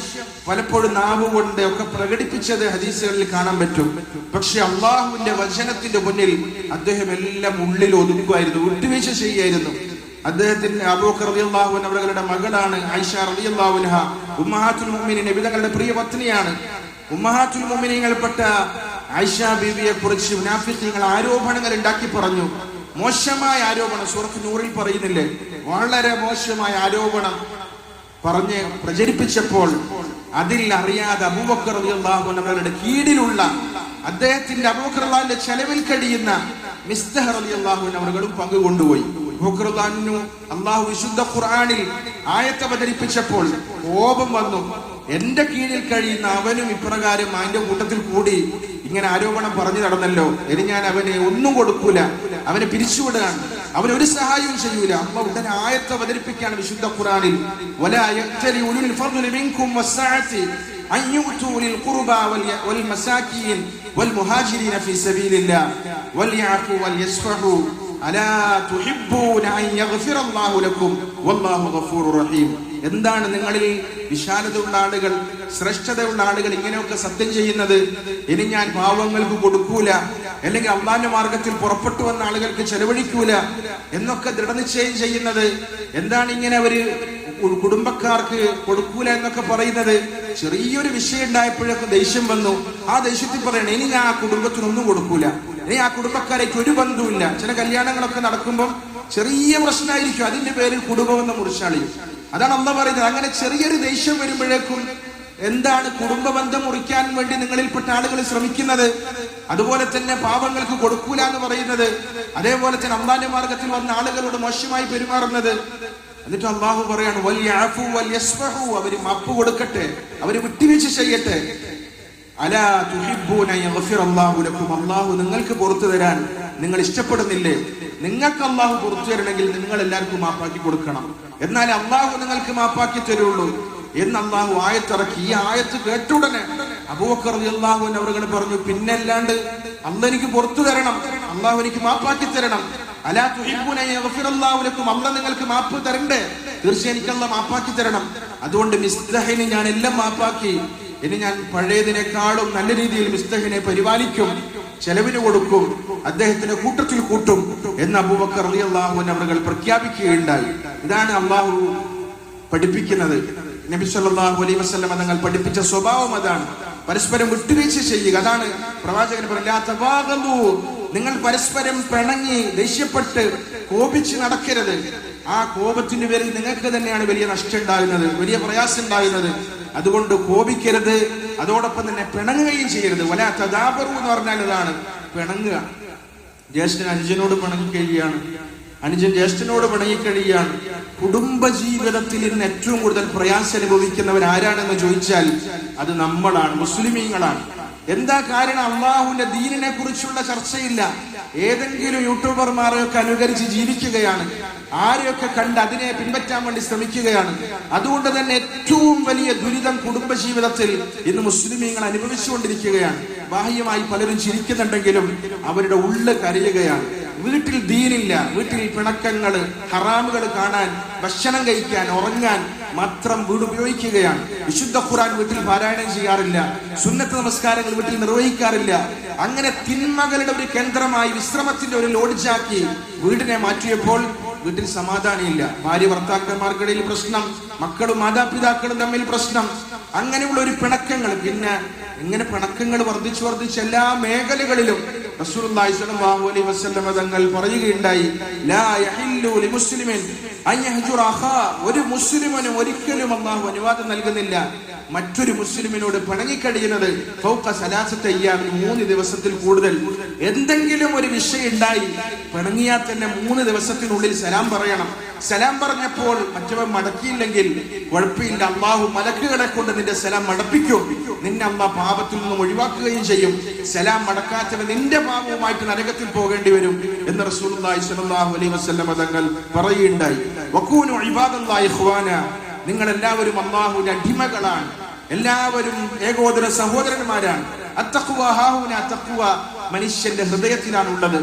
പലപ്പോഴും നാവ് കൊണ്ട് ഒക്കെ പ്രകടിപ്പിച്ചത് ഹദീസുകളിൽ കാണാൻ പറ്റും. പക്ഷെ അള്ളാഹുവിന്റെ വചനത്തിന്റെ മുന്നിൽ അദ്ദേഹം എല്ലാം ഉള്ളിൽ ഒതുക്കുമായിരുന്നു വിട്ടുവീഴ്ച ചെയ്യായിരുന്നു അദ്ദേഹത്തിന്റെ അബൂബക്കർ റളിയല്ലാഹു അൻഹു അവരുടെ മകളാണ് ആയിഷ റളിയല്ലാഹു അൻഹ. ഉമ്മഹാത്തുൽ മുഅ്മിനീൻ നബിതങ്ങളുടെ പ്രിയ പത്നിയാണ്. ഉമ്മഹാത്തുൽ മുഅ്മിനീങ്ങൾപ്പെട്ട ആയിഷ ബീവിയെ കുറിച്ച് മുനാഫിഖുകൾ ആരോപണങ്ങൾ ഉണ്ടാക്കി പറഞ്ഞു. മോശമായ ആരോപണം സുഹൃത്ത് നൂറിൽ പറയുന്നില്ലേ? വളരെ മോശമായ ആരോപണം പറഞ്ഞ് പ്രചരിപ്പിച്ചപ്പോൾ അതിൽ അറിയാതെ അബൂബക്കർ അവരുടെ കീഴിലുള്ള അദ്ദേഹത്തിന്റെ അബൂബക്കറിന്റെ ചെലവിൽ കഴിയുന്ന മിസ്തഹർ അലി അള്ളാഹുവിൻ പങ്കുകൊണ്ടുപോയി. അബൂബക്കർ അള്ളാഹു വിശുദ്ധ ഖുർആാനിൽ ആയത്ത് അവതരിപ്പിച്ചപ്പോൾ കോപം വന്നു. എന്റെ കീഴിൽ കഴിയുന്ന അവനും ഇപ്രകാരം അവന്റെ കൂട്ടത്തിൽ കൂടി ഇങ്ങനെ ആരോപണം പറഞ്ഞു നടന്നല്ലോ. ഇനി ഞാൻ അവനെ ഒന്നും കൊടുക്കൂല. അവനെ പിരിച്ചുവിടുകയാണ് അവൻ ഒരു സഹായവും ചെയ്യൂല. അമ്മ ഉടനെ ആയത്ത് അവതരിപ്പിക്കാണ് വിശുദ്ധ ഖുറാനിൽ അലാ യഗ്ഫിറല്ലാഹു ലക്കും. വല്ലാഹു റഹീം. എന്താണ് നിങ്ങളിൽ വിശാലതയുള്ള ആളുകൾ ശ്രേഷ്ഠതയുള്ള ആളുകൾ ഇങ്ങനെയൊക്കെ സത്യം ചെയ്യുന്നത്? ഇനി ഞാൻ പാവങ്ങൾക്ക് കൊടുക്കൂല. അല്ലെങ്കിൽ അള്ളാന്റെ മാർഗത്തിൽ പുറപ്പെട്ടു വന്ന ആളുകൾക്ക് ചെലവഴിക്കൂല. എന്നൊക്കെ ദൃഢനിശ്ചയം ചെയ്യുന്നത്. എന്താണ് ഇങ്ങനെ അവർ കുടുംബക്കാർക്ക് കൊടുക്കൂല എന്നൊക്കെ പറയുന്നത്? ചെറിയൊരു വിഷയം ഉണ്ടായപ്പോഴൊക്കെ ദേഷ്യം വന്നു. ആ ദേഷ്യത്തിൽ പറയണം ഇനി ഞാൻ ആ കുടുംബത്തിനൊന്നും കൊടുക്കൂല. ഇനി ആ കുടുംബക്കാരേക്ക് ഒരു ബന്ധുവില്ല ചില കല്യാണങ്ങളൊക്കെ നടക്കുമ്പോൾ ചെറിയ പ്രശ്നമായിരിക്കും. അതിന്റെ പേരിൽ കുടുംബം എന്ന മുറിച്ചാളി അതാണ് അമ്മ പറയുന്നത്. അങ്ങനെ ചെറിയൊരു ദേഷ്യം വരുമ്പോഴേക്കും എന്താണ് കുടുംബ ബന്ധം മുറിക്കാൻ വേണ്ടി നിങ്ങളിൽപ്പെട്ട ആളുകൾ ശ്രമിക്കുന്നത്? അതുപോലെ തന്നെ പാപങ്ങൾക്ക് കൊടുക്കൂല എന്ന് പറയുന്നത്. അതേപോലെ തന്നെ അമ്മാന്റെ മാർഗത്തിൽ വന്ന ആളുകളോട് മോശമായി പെരുമാറുന്നത്. എന്നിട്ട് അള്ളാഹു പറയാണ് അവർ മാപ്പ് കൊടുക്കട്ടെ. അവർ വിട്ടുവീഴ്ച ചെയ്യട്ടെ. അലാ അല്ലാഹു നിങ്ങൾക്ക് പുറത്തു തരാൻ നിങ്ങൾ ഇഷ്ടപ്പെടുന്നില്ലേ? നിങ്ങൾക്ക് അള്ളാഹു പുറത്തു തരണമെങ്കിൽ നിങ്ങൾ എല്ലാവർക്കും മാപ്പാക്കി കൊടുക്കണം. എന്നാൽ അള്ളാഹു നിങ്ങൾക്ക് മാപ്പാക്കി തരുള്ളൂ. എന്ന് അള്ളാഹു ആയത്തിറക്കി. ഈ ആയത്ത് കേട്ടുടനെ അബൂബക്കർ അള്ളാഹു അവർ പറഞ്ഞു പിന്നല്ലാണ്ട് അന്ന് എനിക്ക് പുറത്തു തരണം. അള്ളാഹു എനിക്ക് മാപ്പാക്കി തരണം. അലാ ലക്കും. അല്ല നിങ്ങൾക്ക് മാപ്പ് തരണ്ടേ? തീർച്ചയായും എനിക്ക് അല്ല മാപ്പാക്കി തരണം. അതുകൊണ്ട് മിസ്തഹിന് ഞാൻ എല്ലാം മാപ്പാക്കി. ഇനി ഞാൻ പഴയതിനേക്കാളും നല്ല രീതിയിൽ മിസ്തഹിനെ പരിപാലിക്കും. ചെലവിന് കൊടുക്കും അദ്ദേഹത്തിന്റെ കൂട്ടത്തിൽ കൂട്ടും എന്ന് അബൂബക്കർ അലി അള്ളാഹു അവർ പ്രഖ്യാപിക്കുകയുണ്ടായി. ഇതാണ് അള്ളാഹു പഠിപ്പിക്കുന്നത്. നബി സല്ലല്ലാഹു അലൈഹി വസ്ലം തങ്ങൾ പഠിപ്പിച്ച സ്വഭാവം അതാണ്. പരസ്പരം വിട്ടുവീഴ്ച ചെയ്യുക അതാണ്. പ്രവാചകൻ പറയാത്ത നിങ്ങൾ പരസ്പരം പിണങ്ങി ദേഷ്യപ്പെട്ട് കോപിച്ച് നടക്കരുത്. ആ കോപത്തിന്റെ പേരിൽ നിങ്ങൾക്ക് തന്നെയാണ് വലിയ നഷ്ടം ഉണ്ടാകുന്നത് വലിയ പ്രയാസം ഉണ്ടാകുന്നത്. അതുകൊണ്ട് കോപിക്കരുത് അതോടൊപ്പം തന്നെ പിണങ്ങുകയും ചെയ്യരുത്. വല തദാബറു എന്ന് പറഞ്ഞാൽ ഇതാണ്. പിണങ്ങുക. ജ്യേഷ്ഠൻ അനുജനോട് പിണങ്ങിക്കഴിയാണ് അനുജൻ ജ്യേഷ്ഠനോട് പിണങ്ങിക്കഴിയാണ് കുടുംബ ജീവിതത്തിൽ ഇന്ന് ഏറ്റവും കൂടുതൽ പ്രയാസം അനുഭവിക്കുന്നവർ ആരാണെന്ന് ചോദിച്ചാൽ അത് നമ്മളാണ് മുസ്ലിമീങ്ങളാണ്. എന്താ കാരണം? അള്ളാഹുവിന്റെ ദീനിനെ കുറിച്ചുള്ള ചർച്ചയില്ല. ഏതെങ്കിലും യൂട്യൂബർമാരെയൊക്കെ അനുകരിച്ച് ജീവിക്കുകയാണ്. ആരെയൊക്കെ കണ്ട് അതിനെ പിൻപറ്റാൻ വേണ്ടി ശ്രമിക്കുകയാണ്. അതുകൊണ്ട് തന്നെ ഏറ്റവും വലിയ ദുരിതം കുടുംബജീവിതത്തിൽ ഇന്ന് മുസ്ലിമീങ്ങൾ അനുഭവിച്ചുകൊണ്ടിരിക്കുകയാണ്. ബാഹ്യമായി പലരും ചിരിക്കുന്നുണ്ടെങ്കിലും അവരുടെ ഉള്ള് കരയുകയാണ്. വീട്ടിൽ ദീനില്ല വീട്ടിൽ പിണക്കങ്ങൾ ഹറാമുകൾ കാണാൻ ഭക്ഷണം കഴിക്കാൻ ഉറങ്ങാൻ മാത്രം വീട് ഉപയോഗിക്കുകയാണ്. വിശുദ്ധ ഖുറാൻ വീട്ടിൽ പാരായണം ചെയ്യാറില്ല സുന്നത്ത് നമസ്കാരങ്ങൾ വീട്ടിൽ നിർവഹിക്കാറില്ല. അങ്ങനെ തിന്മകളുടെ ഒരു കേന്ദ്രമായി വിശ്രമത്തിന്റെ ഒരു ലോഡ്ജാക്കി വീടിനെ മാറ്റിയപ്പോൾ വീട്ടിൽ സമാധാനമില്ല. ഭാര്യ ഭർത്താക്കന്മാർക്കിടയിൽ പ്രശ്നം മക്കളും മാതാപിതാക്കളും തമ്മിൽ പ്രശ്നം. അങ്ങനെയുള്ള ഒരു പിണക്കങ്ങൾ പിന്നെ ഇങ്ങനെ പിണക്കങ്ങൾ വർദ്ധിച്ചു വർദ്ധിച്ച് എല്ലാ മേഖലകളിലും റസൂലുള്ളാഹി അലൈഹി തങ്ങൾ പറയുകയുണ്ടായി ലാ യഹില്ലു അൻ ഒരു മുസ്ലിമിനും ഒരിക്കലും അല്ലാഹു അനുവാദം നൽകുന്നില്ല. മറ്റൊരു മുസ്ലിമിനോട് പിണങ്ങിക്കഴിയുന്നത് മൂന്ന് ദിവസത്തിൽ കൂടുതൽ. എന്തെങ്കിലും ഒരു വിഷയം ഉണ്ടായി പിണങ്ങിയാൽ തന്നെ മൂന്ന് ദിവസത്തിനുള്ളിൽ സലാം പറയണം. സലാം പറഞ്ഞപ്പോൾ മറ്റവൻ മടക്കിയില്ലെങ്കിൽ കുഴപ്പമില്ല. അള്ളാഹു മലക്കുകളെ കൊണ്ട് നിന്റെ സലാം മടപ്പിക്കും. നിന്നെ അമ്മ പാപത്തിൽ നിന്നും ഒഴിവാക്കുകയും ചെയ്യും. സലാം മടക്കാത്തവൻ നിന്റെ പാപവുമായിട്ട് നരകത്തിൽ പോകേണ്ടി വരും എന്ന് റസൂൽ അലൈഹി വസല്ലം തങ്ങൾ പറയുകയുണ്ടായി. നിങ്ങൾ എല്ലാവരും അള്ളാഹുവിന്റെ അടിമകളാണ്. എല്ലാവരും ഏകോദര സഹോദരന്മാരാണ്. മനുഷ്യന്റെ ഹൃദയത്തിലാണ് ഉള്ളത്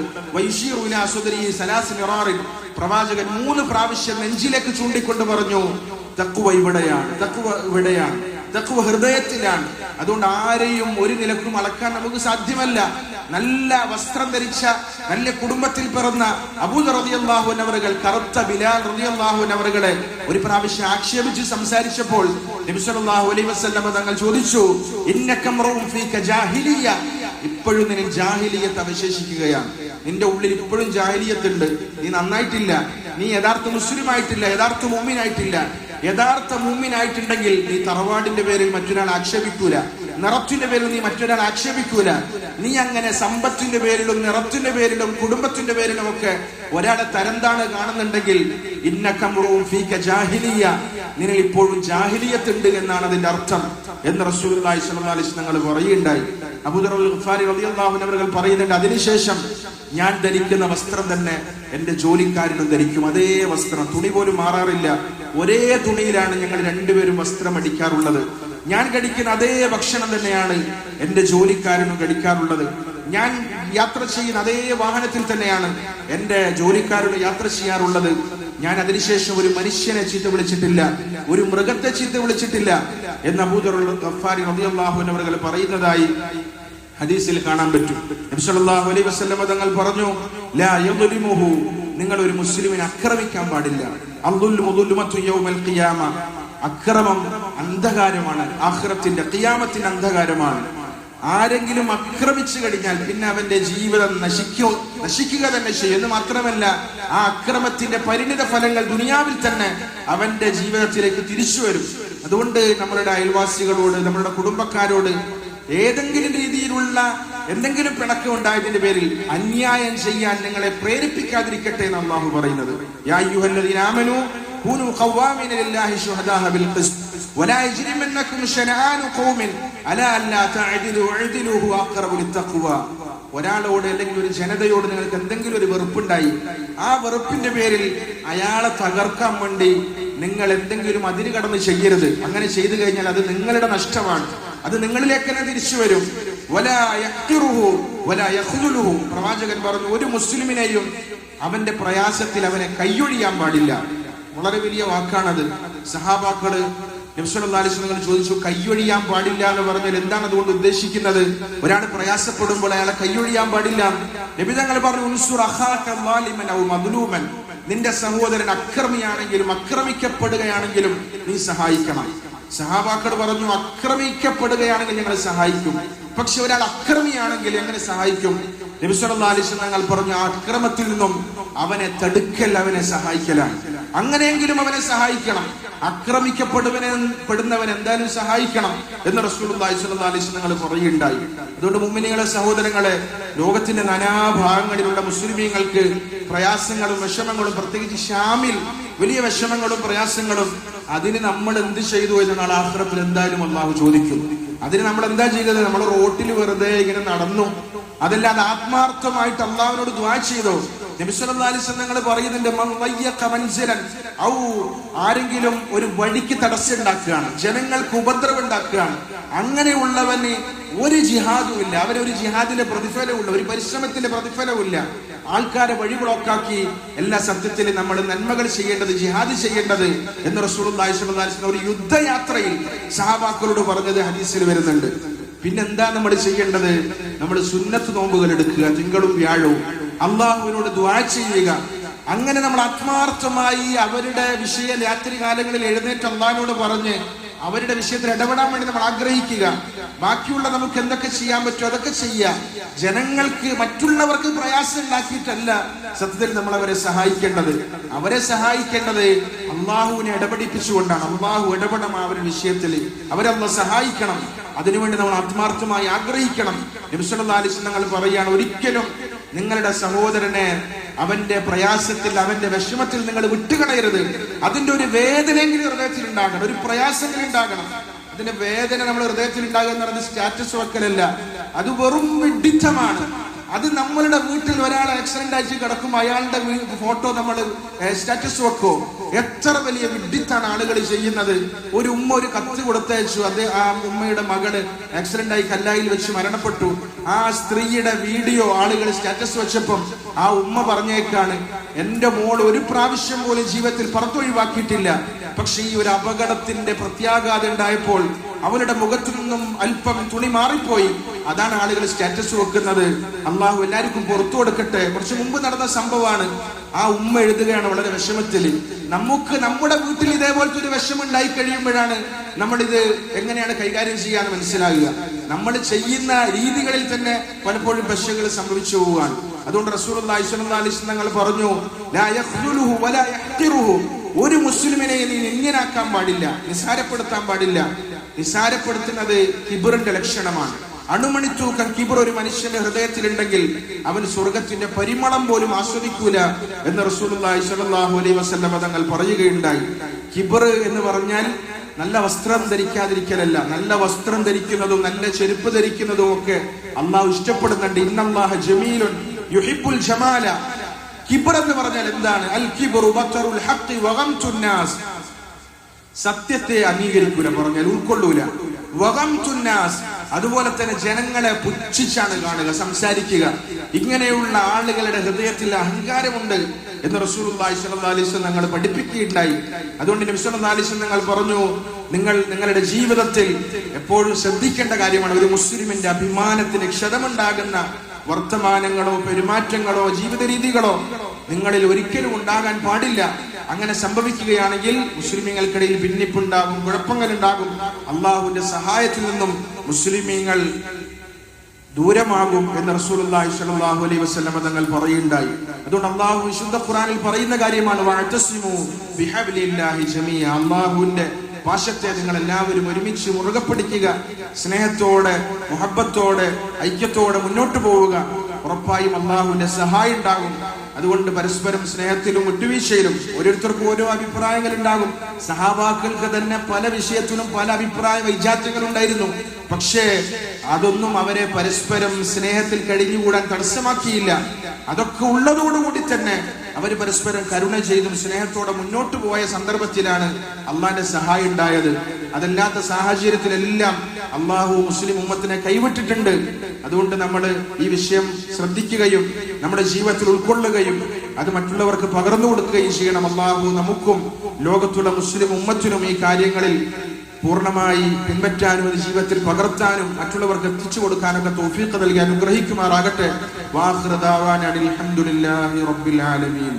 പ്രവാചകൻ മൂന്ന് പ്രാവശ്യം നെഞ്ചിലേക്ക് ചൂണ്ടിക്കൊണ്ട് പറഞ്ഞു തക്കുവ ഇവിടെയാണ് തക്കുവ ഇവിടെയാണ്. തഖ്വ ഹൃദയത്തിലാണ്. അതുകൊണ്ട് ആരെയും ഒരു നിലക്കും അളക്കാൻ നമുക്ക് സാധ്യമല്ല. നല്ല വസ്ത്രം ധരിച്ച നല്ല കുടുംബത്തിൽ പിറന്ന അബൂദ് റതിയാഹുനവറുകൾ കറുത്ത ബിലാൽ റതിയാഹുനവറുകളെ ഒരു പ്രാവശ്യം ആക്ഷേപിച്ച് സംസാരിച്ചപ്പോൾ തങ്ങൾ ചോദിച്ചു ജാഹിലിയ? ഇപ്പോഴും നിന്നെ ജാഹിലിയത്ത് അവശേഷിക്കുകയാണ്. നിന്റെ ഉള്ളിൽ ഇപ്പോഴും ജാഹിലിയത്ത് ഉണ്ട് നീ നന്നായിട്ടില്ല. നീ യഥാർത്ഥ മുസ്ലിം ആയിട്ടില്ല യഥാർത്ഥ മൂമിനായിട്ടില്ല. യഥാർത്ഥ മൂമിനായിട്ടുണ്ടെങ്കിൽ നീ തറവാടിന്റെ പേരിൽ മറ്റൊരാൾ ആക്ഷേപിക്കൂല. നിറത്തിന്റെ പേരിൽ നീ മറ്റൊരാൾ ആക്ഷേപിക്കൂല. നീ അങ്ങനെ സമ്പത്തിന്റെ പേരിലും നിറത്തിന്റെ പേരിലും കുടുംബത്തിന്റെ പേരിലും ഒക്കെ ഒരാളെ തരംതാണ് കാണുന്നുണ്ടെങ്കിൽ ജാഹിലിയ. നിന്നിൽ ഇപ്പോഴും ജാഹിലിയത്തുണ്ട് എന്നാണ് അതിന്റെ അർത്ഥം. എന്ന് റസൂൽ അലൈഹി വസല്ലം പറയുകയുണ്ടായി. അബൂദർ ഗഫാരി റളിയല്ലാഹു അൻഹു അവർ പറയുന്നുണ്ട് അതിനുശേഷം ഞാൻ ധരിക്കുന്ന വസ്ത്രം തന്നെ എന്റെ ജോലിക്കാരനും ധരിക്കും. അതേ വസ്ത്രം തുണി പോലും മാറാറില്ല. ഒരേ തുണിയിലാണ് ഞങ്ങൾ രണ്ടുപേരും വസ്ത്രം അടിക്കാറുള്ളത്. ഞാൻ കഴിക്കുന്ന അതേ ഭക്ഷണം തന്നെയാണ് എന്റെ ജോലിക്കാരനും കഴിക്കാറുള്ളത് ഞാൻ യാത്ര ചെയ്യുന്ന അതേ വാഹനത്തിൽ തന്നെയാണ് എന്റെ ജോലിക്കാരനും യാത്ര ചെയ്യാറുള്ളത്. ഞാൻ അതിനുശേഷം ഒരു മനുഷ്യനെ ചീത്ത വിളിച്ചിട്ടില്ല ഒരു മൃഗത്തെ ചീത്ത വിളിച്ചിട്ടില്ല എന്ന അബൂദർ ഗഫാരി അൻഹു അവർ പറയുന്നതായി ഹദീസിൽ കാണാൻ പറ്റും. അലൈഹി വസല്ലം തങ്ങൾ പറഞ്ഞു ലാ നിങ്ങൾ ഒരു മുസ്ലിമിനെ അക്രമിക്കാൻ പാടില്ല. അക്രമം അന്ധകാരമാണ് ആഹ്റത്തിന്റെ ഖിയാമത്തിന്റെ അന്ധകാരമാണ്. ആരെങ്കിലും ആക്രമിച്ചു കഴിഞ്ഞാൽ പിന്നെ അവന്റെ ജീവിതം നശിക്കോ? നശിക്കുക തന്നെ ചെയ്യും. മാത്രമല്ല ആ അക്രമത്തിന്റെ പരിണിത ഫലങ്ങൾ ദുനിയാവിൽ തന്നെ അവന്റെ ജീവിതത്തിലേക്ക് തിരിച്ചു വരും. അതുകൊണ്ട് നമ്മളുടെ അയൽവാസികളോട് നമ്മളുടെ കുടുംബക്കാരോട് ഏതെങ്കിലും രീതിയിലുള്ള എന്തെങ്കിലും പിണക്കം ഉണ്ടായതിന്റെ പേരിൽ അന്യായം ചെയ്യാൻ നിങ്ങളെ പ്രേരിപ്പിക്കാതിരിക്കട്ടെ എന്ന് പറയുന്നത്. യാ അയ്യുഹല്ലദീന ആമനൂ കൂനൂ ഖവ്വാമീന ലില്ലാഹി ശുഹദാഅ ബിൽ ولا يجرمنكم شنآن قوم على ألا تعدلوا اعدلوا هو أقرب للتقوى ഒരാളോട് അല്ലെങ്കിൽ ഒരു ജനതയോട് നിങ്ങൾക്ക് എന്തെങ്കിലും ഒരു വെറുപ്പുണ്ടായി ആ വെറുപ്പിന്റെ പേരിൽ അയാളെ തകർക്കാൻ വേണ്ടി നിങ്ങൾ എന്തെങ്കിലും അതിര് കടന്ന് ചെയ്യരുത് അങ്ങനെ ചെയ്തു കഴിഞ്ഞാൽ അത് നിങ്ങളുടെ നഷ്ടമാണ് അത് നിങ്ങളിലേക്ക് തന്നെ തിരിച്ചു വരും വലാ യഖ്തിറുഹു വലാ യഖ്ദുലുഹു. പ്രവാചകൻ പറഞ്ഞു ഒരു മുസ്ലിമിനെയും അവന്റെ പ്രയാസത്തിൽ അവനെ കൈയൊഴിയാൻ പാടില്ല വളരെ വലിയ വാക്കാണത് സഹാബാക്കള് നബ്സല്ലാസ്ലങ്ങൾ ചോദിച്ചു കൈയൊഴിയാൻ പാടില്ല എന്ന് പറഞ്ഞാൽ എന്താണ് അതുകൊണ്ട് ഉദ്ദേശിക്കുന്നത്? ഒരാൾ പ്രയാസപ്പെടുമ്പോൾ അയാളെ കൈയൊഴിയാൻ പാടില്ല. നബിതങ്ങൾ പറഞ്ഞു നിന്റെ സഹോദരൻ അക്രമിയാണെങ്കിലും അക്രമിക്കപ്പെടുകയാണെങ്കിലും നീ സഹായിക്കണം. സഹാബാക്കൾ പറഞ്ഞു അക്രമിക്കപ്പെടുകയാണെങ്കിൽ ഞങ്ങൾ സഹായിക്കും. പക്ഷെ ഒരാൾ അക്രമിയാണെങ്കിൽ എങ്ങനെ സഹായിക്കും? നിമിഷം തങ്ങൾ പറഞ്ഞു ആ അക്രമത്തിൽ നിന്നും അവനെ തടുക്കൽ അവനെ സഹായിക്കലാണ്. അങ്ങനെയെങ്കിലും അവനെ സഹായിക്കണം. ആക്രമിക്കപ്പെടുവനെ പെടുന്നവൻ എന്തായാലും സഹായിക്കണം എന്ന് അലൈഹി തങ്ങൾ പറയുകയുണ്ടായി. അതുകൊണ്ട് മുമ്മിനികളെ സഹോദരങ്ങളെ ലോകത്തിന്റെ നാനാഭാഗങ്ങളിലുള്ള മുസ്ലിമീങ്ങൾക്ക് പ്രയാസങ്ങളും വിഷമങ്ങളും പ്രത്യേകിച്ച് ഷാമിൽ വലിയ വിഷമങ്ങളും പ്രയാസങ്ങളും അതിന് നമ്മൾ എന്ത് ചെയ്തു എന്ന് നാളെ ആഖിറത്തിൽ എന്തായാലും അള്ളാഹു ചോദിക്കും അതിന് നമ്മൾ എന്താ ചെയ്തത്? നമ്മൾ റോട്ടിൽ വെറുതെ ഇങ്ങനെ നടന്നു. അതല്ലാതെ ആത്മാർത്ഥമായിട്ട് അള്ളാവിനോട് ദ്വാ ചെയ്തോ. നിങ്ങൾ പറയുന്നുണ്ട് ഔ ആരെങ്കിലും ഒരു വഴിക്ക് തടസ്സം ഉണ്ടാക്കുകയാണ് ജനങ്ങൾക്ക് ഉപദ്രവം ഉണ്ടാക്കുകയാണ് അങ്ങനെയുള്ളവന് ഒരു ജിഹാദും ഇല്ല. അവരൊരു ജിഹാദിന്റെ പ്രതിഫലമില്ല ഒരു പരിശ്രമത്തിന്റെ പ്രതിഫലമില്ല ആൾക്കാരെ വഴി ബ്ലോക്കാക്കി എല്ലാ സത്യത്തിലും നമ്മൾ നന്മകൾ ചെയ്യേണ്ടത് ജിഹാദ് ചെയ്യേണ്ടത് എന്ന് വസല്ലം ഒരു യുദ്ധയാത്രയിൽ സഹാബാക്കളോട് പറഞ്ഞത് ഹദീസിൽ വരുന്നുണ്ട്. പിന്നെന്താ നമ്മൾ ചെയ്യേണ്ടത്? നമ്മൾ സുന്നത്ത് നോമ്പുകൾ എടുക്കുക തിങ്കളും വ്യാഴവും. അള്ളാഹുവിനോട് ദ്വാ ചെയ്യുക. അങ്ങനെ നമ്മൾ ആത്മാർത്ഥമായി അവരുടെ വിഷയ രാത്രി കാലങ്ങളിൽ എഴുന്നേറ്റ് അള്ളാഹിനോട് പറഞ്ഞ് അവരുടെ വിഷയത്തിൽ ഇടപെടാൻ വേണ്ടി നമ്മൾ ആഗ്രഹിക്കുക. ബാക്കിയുള്ള നമുക്ക് എന്തൊക്കെ ചെയ്യാൻ പറ്റുമോ അതൊക്കെ ചെയ്യാം ജനങ്ങൾക്ക് മറ്റുള്ളവർക്ക് പ്രയാസം ഉണ്ടാക്കിയിട്ടല്ല സത്യത്തിൽ നമ്മൾ അവരെ സഹായിക്കേണ്ടത്. അവരെ സഹായിക്കേണ്ടത് അള്ളാഹുവിനെ ഇടപെടിപ്പിച്ചുകൊണ്ടാണ്. അള്ളാഹു ഇടപെടണം ആ അവരുടെ വിഷയത്തിൽ. അവരെ നമ്മൾ സഹായിക്കണം. അതിനുവേണ്ടി നമ്മൾ ആത്മാർത്ഥമായി ആഗ്രഹിക്കണം. നബിസ്വല്ലാലിസ് ഞങ്ങൾ പറയുകയാണ് ഒരിക്കലും നിങ്ങളുടെ സഹോദരനെ അവന്റെ പ്രയാസത്തിൽ അവന്റെ വിഷമത്തിൽ നിങ്ങൾ വിട്ടുകളയരുത്. അതിന്റെ ഒരു വേദനയെങ്കിലും ഹൃദയത്തിൽ ഉണ്ടാകണം. ഒരു പ്രയാസമെങ്കിലും ഉണ്ടാകണം. അതിന്റെ വേദന നമ്മൾ ഹൃദയത്തിൽ ഉണ്ടാകുക എന്ന് പറയുന്നത് സ്റ്റാറ്റസ് വെക്കലല്ല. അത് വെറും വിഡിത്തമാണ് അത് നമ്മളുടെ വീട്ടിൽ ഒരാൾ ആക്സിഡന്റ് ആയിട്ട് കിടക്കും അയാളുടെ ഫോട്ടോ നമ്മൾ സ്റ്റാറ്റസ് വെക്കോ? എത്ര വലിയ വിഡിത്താണ് ആളുകൾ ചെയ്യുന്നത്. ഒരു ഉമ്മ ഒരു കത്ത് കൊടുത്തയച്ചു. അത് ആ ഉമ്മയുടെ മകൾ ആക്സിഡന്റ് ആയി കല്ലായിൽ വെച്ച് മരണപ്പെട്ടു. ആ സ്ത്രീയുടെ വീഡിയോ ആളുകൾ സ്റ്റാറ്റസ് വെച്ചപ്പം ആ ഉമ്മ പറഞ്ഞേക്കാണ് എന്റെ മോൾ ഒരു പ്രാവശ്യം പോലും ജീവിതത്തിൽ പുറത്തൊഴിവാക്കിയിട്ടില്ല. പക്ഷെ ഈ ഒരു അപകടത്തിന്റെ പ്രത്യാഘാതം ഉണ്ടായപ്പോൾ അവരുടെ മുഖത്തു നിന്നും അല്പം തുണി മാറിപ്പോയി. അതാണ് ആളുകൾ സ്റ്റാറ്റസ് വെക്കുന്നത് അള്ളാഹു എല്ലാവർക്കും പുറത്തു കൊടുക്കട്ടെ. കുറച്ച് മുമ്പ് നടന്ന സംഭവമാണ്. ആ ഉമ്മ എഴുതുകയാണ് വളരെ വിഷമത്തിൽ. നമുക്ക് നമ്മുടെ വീട്ടിൽ ഇതേപോലത്തെ ഒരു വിഷമം ഉണ്ടായി കഴിയുമ്പോഴാണ് നമ്മൾ ഇത് എങ്ങനെയാണ് കൈകാര്യം ചെയ്യാന്ന് മനസ്സിലാകുക. നമ്മൾ ചെയ്യുന്ന രീതികളിൽ തന്നെ പലപ്പോഴും വിഷങ്ങൾ സംഭവിച്ചു പോവുകയാണ്. അതുകൊണ്ട് റസൂൽ തങ്ങൾ പറഞ്ഞു ഒരു മുസ്ലിമിനെ നീ നിന്യനാക്കാൻ പാടില്ല? നിസാരപ്പെടുത്താൻ പാടില്ല. നിസാരപ്പെടുത്തുന്നത് കിബറിന്റെ ലക്ഷണമാണ്. അണുമണിത്തൂക്കം കിബർ ഒരു മനുഷ്യന്റെ ഹൃദയത്തിലുണ്ടെങ്കിൽ അവൻ സ്വർഗത്തിന്റെ പരിമളം പോലും ആസ്വദിക്കൂല എന്ന് റസൂലുള്ളാഹി സ്വല്ലല്ലാഹു അലൈഹി വസല്ലം തങ്ങൾ പറയുകയുണ്ടായി. കിബർ എന്ന് പറഞ്ഞാൽ നല്ല വസ്ത്രം ധരിക്കാതിരിക്കലല്ല നല്ല വസ്ത്രം ധരിക്കുന്നതും നല്ല ചെരുപ്പ് ധരിക്കുന്നതും ഒക്കെ അള്ളാഹു ഇഷ്ടപ്പെടുന്നുണ്ട്. ഇന്നല്ലാഹ ജമീലുൻ യുഹിബ്ബുൽ ജമാല. കിബർ എന്ന് പറഞ്ഞാൽ എന്താണ്? അൽ കിബറു ബത്തറുൽ ഹഖി വഗംതുൻ നാസ്. സത്യത്തെ അംഗീകരിക്കൂല പറഞ്ഞാൽ ഉൾക്കൊള്ളൂല. വഗംതുന്നാസ് അതുപോലെ തന്നെ ജനങ്ങളെ പുച്ഛിച്ചാണ് കാണുക സംസാരിക്കുക. ഇങ്ങനെയുള്ള ആളുകളുടെ ഹൃദയത്തിൽ അഹങ്കാരമുണ്ട് എന്ന് അലൈഹി വസല്ലം ഞങ്ങൾ പഠിപ്പിക്കുകയുണ്ടായി. അതുകൊണ്ട് നബി സ്വല്ലല്ലാഹി അലൈഹി വസല്ലം ഞങ്ങൾ പറഞ്ഞു നിങ്ങൾ നിങ്ങളുടെ ജീവിതത്തിൽ എപ്പോഴും ശ്രദ്ധിക്കേണ്ട കാര്യമാണ് ഒരു മുസ്ലിമിന്റെ അഭിമാനത്തിന് ക്ഷതമുണ്ടാകുന്ന വർത്തമാനങ്ങളോ പെരുമാറ്റങ്ങളോ ജീവിത രീതികളോ നിങ്ങളിൽ ഒരിക്കലും ഉണ്ടാകാൻ പാടില്ല. അങ്ങനെ സംഭവിക്കുകയാണെങ്കിൽ മുസ്ലിമീങ്ങൾക്കിടയിൽ ഭിന്നിപ്പുണ്ടാകും കുഴപ്പങ്ങൾ ഉണ്ടാകും അള്ളാഹുവിന്റെ സഹായത്തിൽ നിന്നും മുസ്ലിമീങ്ങൾ ദൂരമാകും എന്ന് റസൂലുള്ളാഹി സ്വല്ലല്ലാഹു അലൈഹി വസല്ലം തങ്ങൾ പറയുണ്ടായി അതുകൊണ്ട് അള്ളാഹു വിശുദ്ധ ഖുറാനിൽ പറയുന്ന കാര്യമാണ് വഅതസിമു ബിഹബ്ലില്ലാഹി ജമീഅ. അള്ളാഹുവിന്റെ പാശത്തെ നിങ്ങൾ എല്ലാവരും ഒരുമിച്ച് മുറുകെ പിടിക്കുക സ്നേഹത്തോടെ മുഹബത്തോടെ ഐക്യത്തോടെ മുന്നോട്ട് പോവുക. ഉറപ്പായും അള്ളാഹുവിന്റെ സഹായം ഉണ്ടാകും. അതുകൊണ്ട് പരസ്പരം സ്നേഹത്തിലും വിട്ടുവീഴ്ചയിലും ഓരോരുത്തർക്കും ഓരോ അഭിപ്രായങ്ങൾ ഉണ്ടാകും. സഹാബാക്കൾക്ക് തന്നെ പല വിഷയത്തിലും പല അഭിപ്രായ വൈജാത്യങ്ങൾ ഉണ്ടായിരുന്നു. പക്ഷേ അതൊന്നും അവരെ പരസ്പരം സ്നേഹത്തിൽ കഴിഞ്ഞുകൂടാൻ തടസ്സമാക്കിയില്ല. അതൊക്കെ ഉള്ളതോടുകൂടി തന്നെ അവർ പരസ്പരം കരുണ ചെയ്തും സ്നേഹത്തോടെ മുന്നോട്ട് പോയ സന്ദർഭത്തിലാണ് അള്ളാന്റെ സഹായം ഉണ്ടായത്. അതല്ലാത്ത സാഹചര്യത്തിലെല്ലാം അള്ളാഹു മുസ്ലിം ഉമ്മത്തിനെ കൈവിട്ടിട്ടുണ്ട്. അതുകൊണ്ട് നമ്മൾ ഈ വിഷയം ശ്രദ്ധിക്കുകയും നമ്മുടെ ജീവിതത്തിൽ ഉൾക്കൊള്ളുകയും അത് മറ്റുള്ളവർക്ക് പകർന്നു കൊടുക്കുകയും ചെയ്യണം. അള്ളാഹു നമുക്കും ലോകത്തുള്ള മുസ്ലിം ഉമ്മത്തിനും ഈ കാര്യങ്ങളിൽ പൂർണമായി പിൻപറ്റാനും അത് ജീവിതത്തിൽ പകർത്താനും മറ്റുള്ളവർക്ക് എത്തിച്ചു കൊടുക്കാനൊക്കെ തോഫീക്ക് നൽകി അനുഗ്രഹിക്കുമാറാകട്ടെ. വാഹൃദാവാൻ അൽഹംദുലില്ലാഹി റബ്ബിൽ ആലമീൻ.